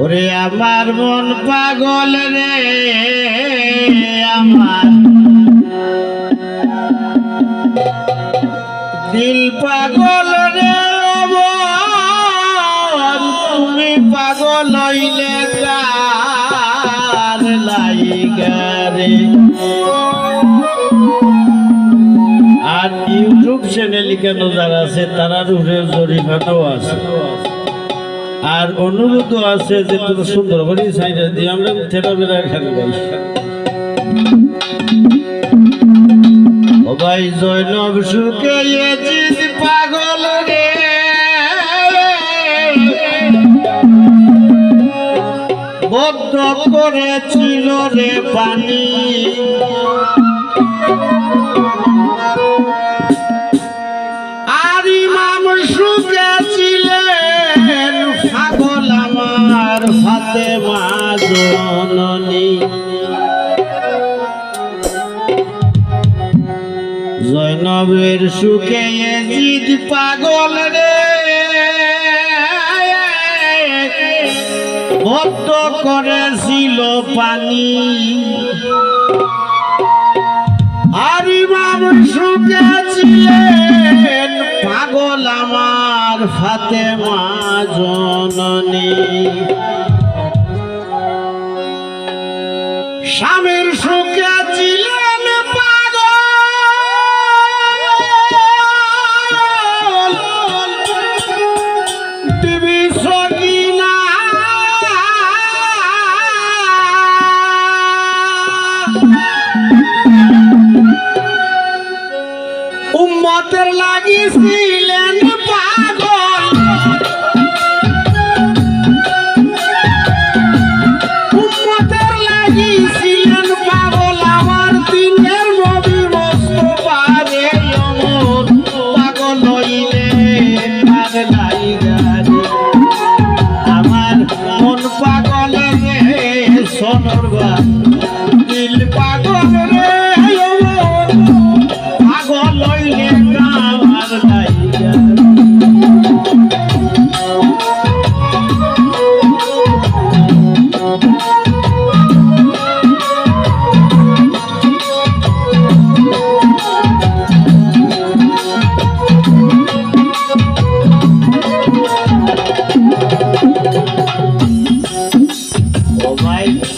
ওরে আমার মন পাগল রে, আমার। দিল পাগল রে তুমি পাগল হইলে কার লাইগা রে? ইউটিউব চ্যানেল কেন যারা আছে, তারা রুহে জরিমানাও আছে। আর অনুরোধও আছে যে তুমি সুন্দর করে সাইডে দিয়ে, আমরা থেটা বেড়া খেলে ও ভাই জৈনব সুখে পাগল রে। বদ্ধ করেছিল রে পানি জননী। জৈনবের সুখে জিদ পাগল রে। ভক্ত করেছিল পানি। আর সুখে ছিলেন পাগল আমার ফাতেমা জননী। স্বামীর সুখে ছিলেন পাগল। টিভি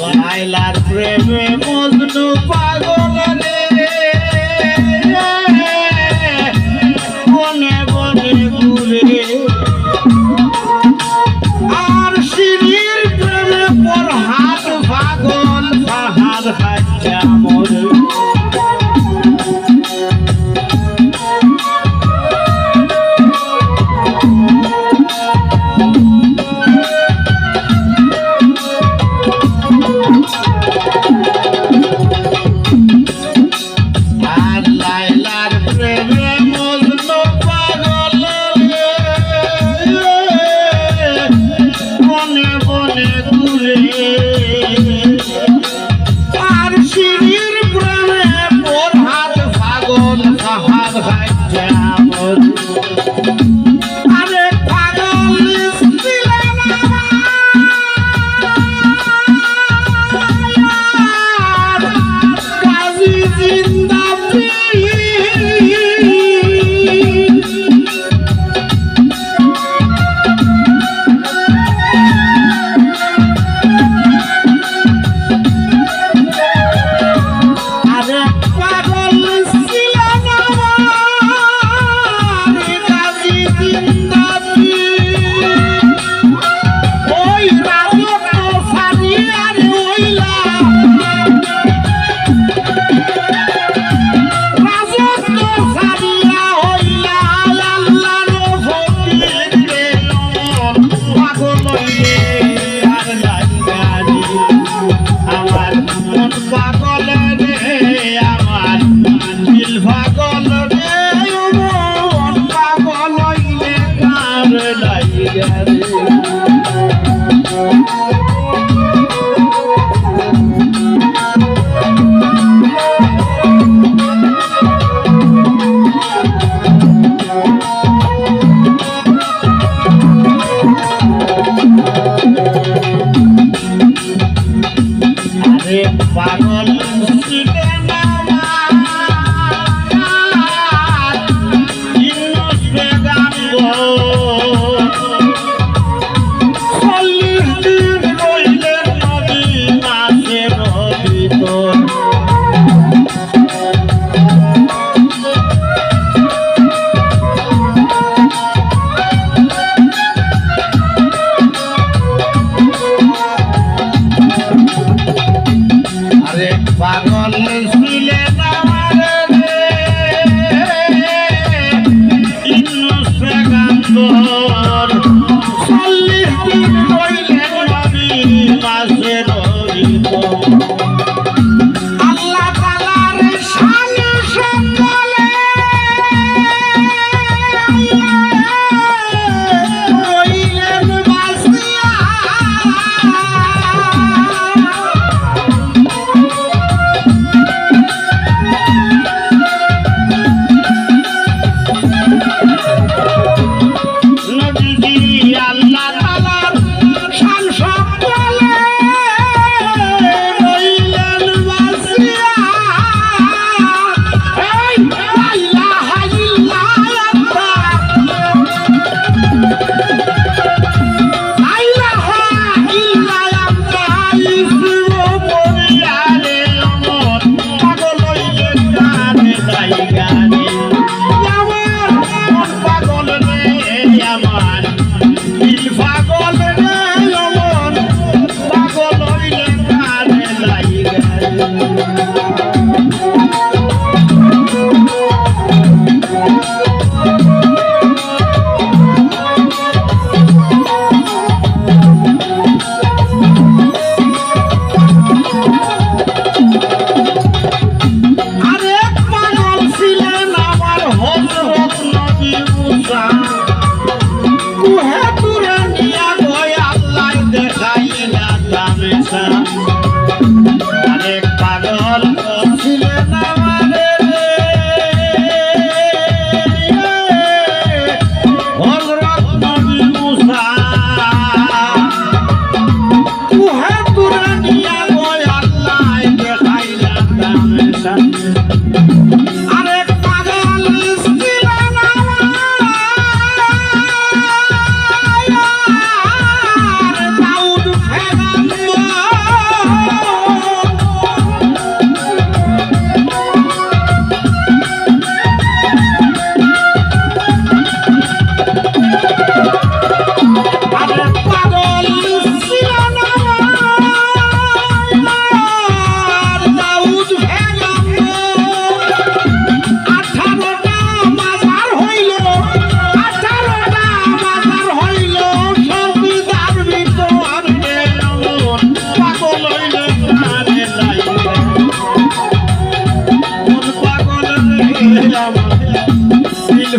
লাইলার প্রেমে মজনু পাগল। বনে বনে মন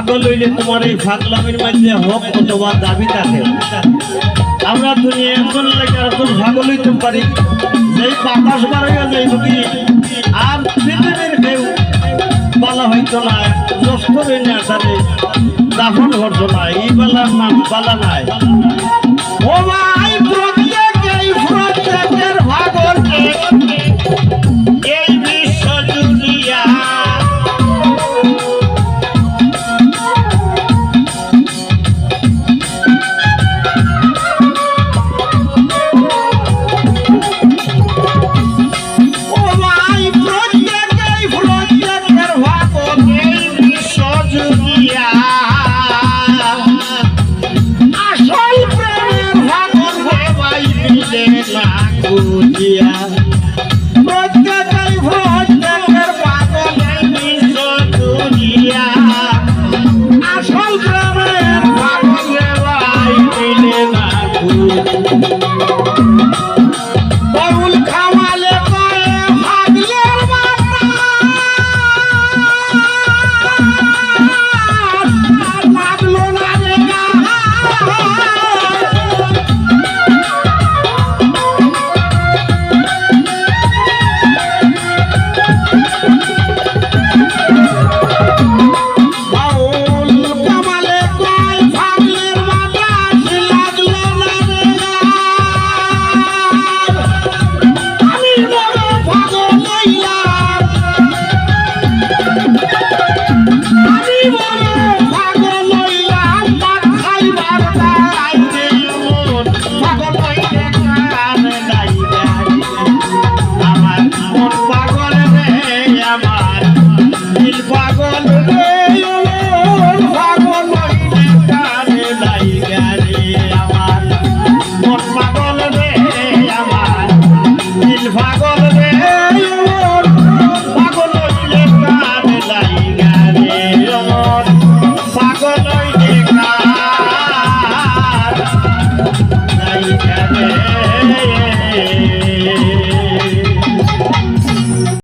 ভাগও লইলে তোমার এই ফাগলামের মধ্যে হক অথবা দাবি থাকে। আমরা দুনিয়া এখন লাগে এখন ভাগও লইতে পারি। যেই বাতাস বাড়াইয়া যাই যদি আর পৃথিবীর কেউ বালা হইতো না, নষ্ট হয়ে না তাহলে দাফন ঘটতো না, এই বেলার নাম বালা নাই।